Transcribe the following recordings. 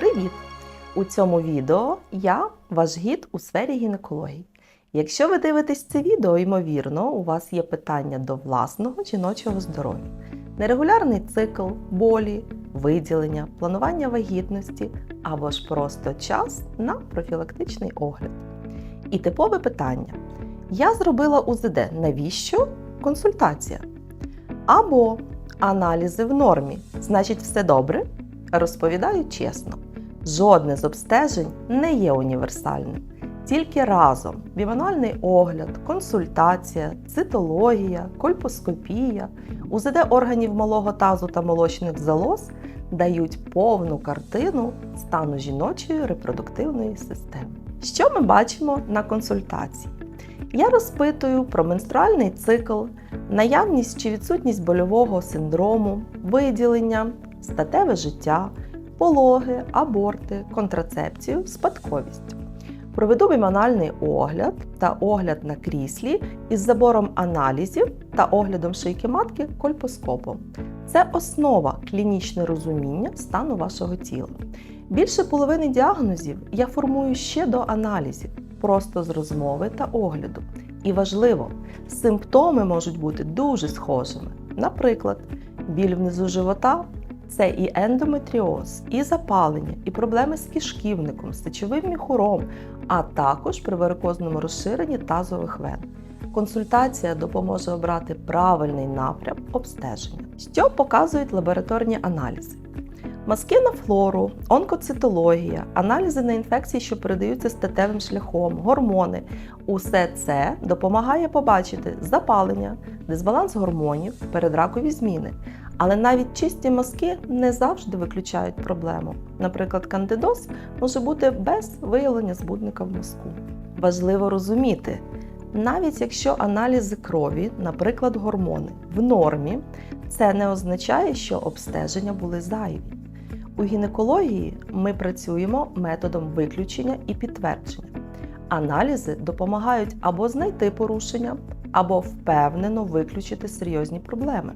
Привіт! У цьому відео я ваш гід у сфері гінекології. Якщо ви дивитесь це відео, ймовірно, у вас є питання до власного жіночого здоров'я, нерегулярний цикл, болі, виділення, планування вагітності або ж просто час на профілактичний огляд. І типове питання: Я зробила УЗД. Навіщо консультація? Або аналізи в нормі, значить, все добре? Розповідаю чесно, жодне з обстежень не є універсальним. Тільки разом бімануальний огляд, консультація, цитологія, кольпоскопія, УЗД органів малого тазу та молочних залоз дають повну картину стану жіночої репродуктивної системи. Що ми бачимо на консультації? Я розпитую про менструальний цикл, наявність чи відсутність больового синдрому, виділення, статеве життя, пологи, аборти, контрацепцію, спадковість. Проведу біманальний огляд та огляд на кріслі із забором аналізів та оглядом шийки матки кольпоскопом. Це основа клінічне розуміння стану вашого тіла. Більше половини діагнозів я формую ще до аналізів, просто з розмови та огляду. І важливо, симптоми можуть бути дуже схожими. Наприклад, біль внизу живота це і ендометріоз, і запалення, і проблеми з кишківником, з сечовим міхуром, а також при варикозному розширенні тазових вен. Консультація допоможе обрати правильний напрям обстеження. Що показують лабораторні аналізи? Мазки на флору, онкоцитологія, аналізи на інфекції, що передаються статевим шляхом, гормони усе це допомагає побачити запалення, дисбаланс гормонів, передракові зміни. Але навіть чисті мазки не завжди виключають проблему. Наприклад, кандидоз може бути без виявлення збудника в мозку. Важливо розуміти, навіть якщо аналізи крові, наприклад, гормони, в нормі, це не означає, що обстеження були зайві. У гінекології ми працюємо методом виключення і підтвердження. Аналізи допомагають або знайти порушення, або впевнено виключити серйозні проблеми.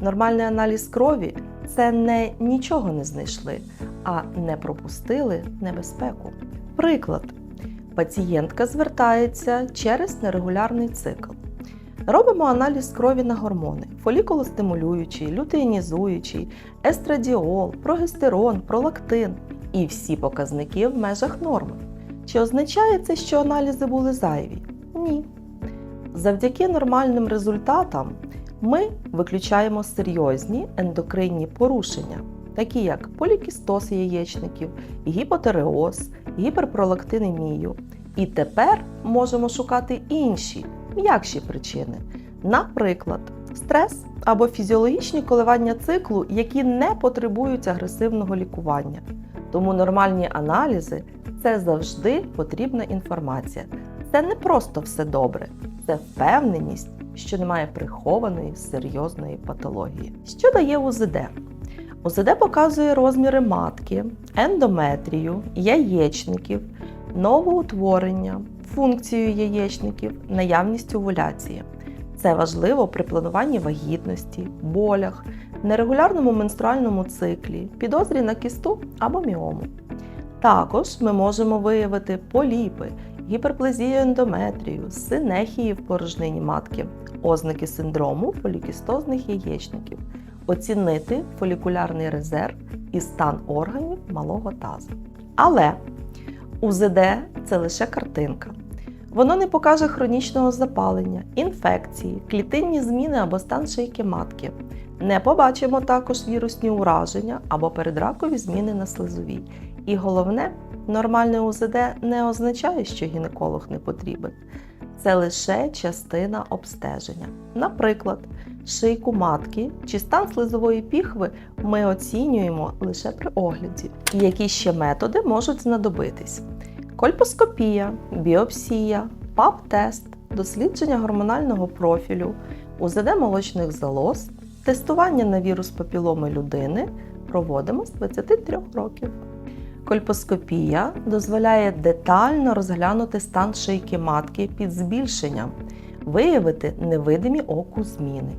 Нормальний аналіз крові це не нічого не знайшли, а не пропустили небезпеку. Приклад: пацієнтка звертається через нерегулярний цикл. Робимо аналіз крові на гормони: фолікулостимулюючий, лютеїнізуючий, естрадіол, прогестерон, пролактин і всі показники в межах норми. Чи означає це, що аналізи були зайві? Ні. Завдяки нормальним результатам ми виключаємо серйозні ендокринні порушення, такі як полікістоз яєчників, гіпотереоз, гіперпролактинемію. І тепер можемо шукати інші м'якші причини, наприклад, стрес або фізіологічні коливання циклу, які не потребують агресивного лікування. Тому нормальні аналізи це завжди потрібна інформація. Це не просто все добре, це впевненість, що немає прихованої серйозної патології. Що дає УЗД? УЗД показує розміри матки, ендометрію, яєчників, новоутворення, функцію яєчників, наявність овуляції. Це важливо при плануванні вагітності, болях, нерегулярному менструальному циклі, підозрі на кісту або міому. Також ми можемо виявити поліпи, гіперплезію ендометрію, синехії в порожнині матки, ознаки синдрому полікістозних яєчників, оцінити фолікулярний резерв і стан органів малого тазу. Але УЗД це лише картинка. Воно не покаже хронічного запалення, інфекції, клітинні зміни або стан шийки матки. Не побачимо також вірусні ураження або передракові зміни на слизовій. І головне, нормальне УЗД не означає, що гінеколог не потрібен. Це лише частина обстеження. Наприклад, шийку матки чи стан слизової піхви ми оцінюємо лише при огляді. Які ще методи можуть знадобитись? Кольпоскопія, біопсія, ПАП-тест, дослідження гормонального профілю, УЗД молочних залоз, тестування на вірус папіломи людини проводимо з 23 років. Кольпоскопія дозволяє детально розглянути стан шийки матки під збільшенням, виявити невидимі оку зміни.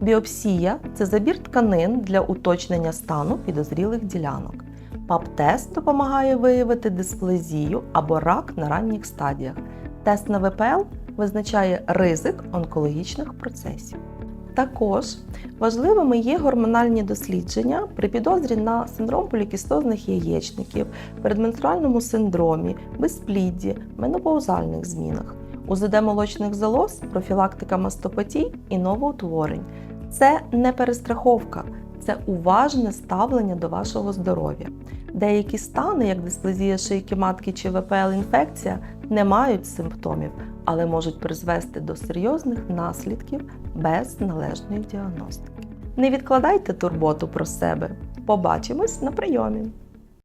Біопсія це забір тканин для уточнення стану підозрілих ділянок. ПАП-тест допомагає виявити дисплазію або рак на ранніх стадіях. Тест на ВПЛ визначає ризик онкологічних процесів. Також важливими є гормональні дослідження при підозрі на синдром полікістозних яєчників, передменструальному синдромі, безплідді, менопаузальних змінах, УЗД молочних залоз, профілактика мастопатій і новоутворень. Це не перестраховка, це уважне ставлення до вашого здоров'я. Деякі стани, як дисплазія шийки матки чи ВПЛ-інфекція, не мають симптомів, але можуть призвести до серйозних наслідків без належної діагностики. Не відкладайте турботу про себе. Побачимось на прийомі!